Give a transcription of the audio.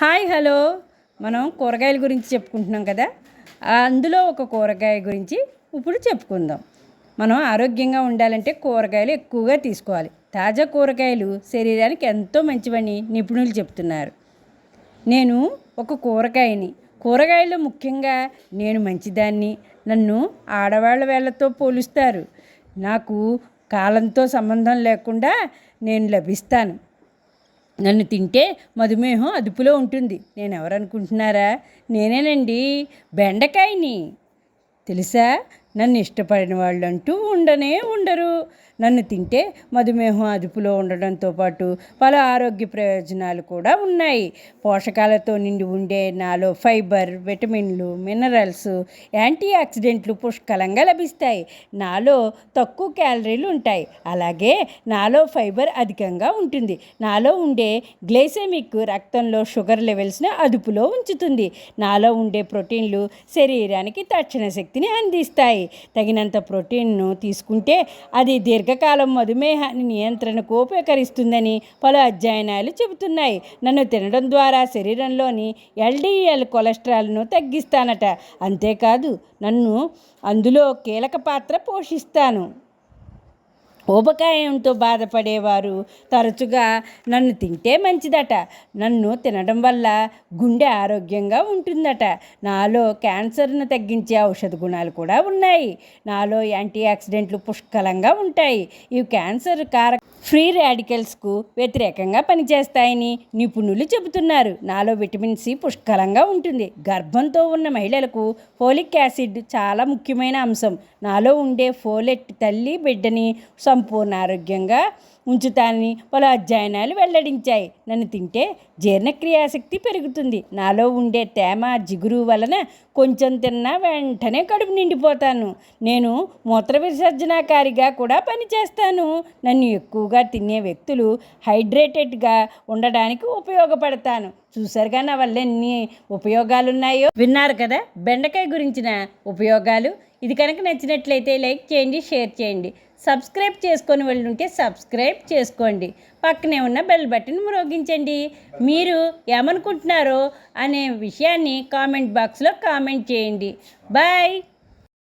Hi hello. మనం కూరగాయల గురించి చెప్పుకుంటున్నాం కదా. అందులో ఒక కూరగాయ గురించి ఇప్పుడు చెప్పుకుందాం. మనం ఆరోగ్యంగా ఉండాలంటే కూరగాయలు ఎక్కువగా తీసుకోవాలి. తాజా కూరగాయలు శరీరానికి ఎంతో మంచివని నిపుణులు చెప్తున్నారు. నేను ఒక కూరగాయని. కూరగాయలు ముఖ్యంగా నేను మంచిదాన్ని. నన్ను ఆడవాళ్ళ వేళ్ళతో పోలుస్తారు. నాకు కాలంతో సంబంధం లేకుండా నేను లభిస్తాను. నన్ను తింటే మధుమేహం అదుపులో ఉంటుంది. నేను ఎవరనుకుంటున్నారా నేనేనండి. బెండకాయని. తెలుసా? నన్ను ఇష్టపడిన వాళ్ళు అంటూ ఉండనే ఉండరు. నన్ను తింటే మధుమేహం అదుపులో ఉండడంతో పాటు పలు ఆరోగ్య ప్రయోజనాలు కూడా ఉన్నాయి. పోషకాలతో నిండి ఉండే నాలో ఫైబర్ విటమిన్లు మినరల్స్ యాంటీ ఆక్సిడెంట్లు పుష్కలంగా లభిస్తాయి. నాలో తక్కువ క్యాలరీలు ఉంటాయి. అలాగే నాలో ఫైబర్ అధికంగా ఉంటుంది. నాలో ఉండే గ్లైసెమిక్ రక్తంలో షుగర్ లెవెల్స్ని అదుపులో ఉంచుతుంది. నాలో ఉండే ప్రోటీన్లు శరీరానికి తక్షణ శక్తిని అందిస్తాయి. తగినంత ప్రోటీన్ను తీసుకుంటే అది దీర్ఘకాలం మధుమేహాన్ని నియంత్రణకు ఉపకరిస్తుందని పలు అధ్యయనాలు చెబుతున్నాయి. నన్ను తినడం ద్వారా శరీరంలోని ఎల్డిఎల్ కొలెస్ట్రాల్ను తగ్గిస్తానట. అంతేకాదు నన్ను అందులో కీలక పాత్ర పోషిస్తాను. ఊబకాయంతో బాధపడేవారు. తరచుగా నన్ను తింటే మంచిదట. నన్ను తినడం వల్ల గుండె ఆరోగ్యంగా ఉంటుందట. నాలో క్యాన్సర్ను తగ్గించే ఔషధ గుణాలు కూడా ఉన్నాయి. నాలో యాంటీ ఆక్సిడెంట్లు పుష్కలంగా ఉంటాయి. ఇవి క్యాన్సర్ కారక ఫ్రీ రాడికల్స్కు వ్యతిరేకంగా పనిచేస్తాయని నిపుణులు చెబుతున్నారు. నాలో విటమిన్ సి పుష్కలంగా ఉంటుంది. గర్భంతో ఉన్న మహిళలకు ఫోలిక్ యాసిడ్ చాలా ముఖ్యమైన అంశం. నాలో ఉండే ఫోలెట్ తల్లి బిడ్డని సంపూర్ణ ఆరోగ్యంగా ఉంచుతానని పలు అధ్యయనాలు వెల్లడించాయి. నన్ను తింటే జీర్ణక్రియాశక్తి పెరుగుతుంది. నాలో ఉండే తేమ జిగురు వలన కొంచెం తిన్నా వెంటనే కడుపు నిండిపోతాను. నేను మూత్ర విసర్జనకారిగా కూడా పనిచేస్తాను. నన్ను ఎక్కువగా తినే వ్యక్తులు హైడ్రేటెడ్గా ఉండడానికి ఉపయోగపడతాను. చూసారుగా నా వల్ల ఎన్ని ఉపయోగాలు ఉన్నాయో విన్నారు కదా? బెండకాయ గురించిన ఉపయోగాలు ఇది కనుక నచ్చినట్లయితే లైక్ చేయండి షేర్ చేయండి. సబ్స్క్రైబ్ చేసుకొని వాళ్ళు ఉంటే సబ్స్క్రైబ్ చేసుకోండి. పక్కనే ఉన్న బెల్ బటన్ మ్రోగించండి. మీరు ఏమనుకుంటున్నారో అనే విషయాన్ని కామెంట్ బాక్స్లో కామెంట్ చేయండి. బాయ్!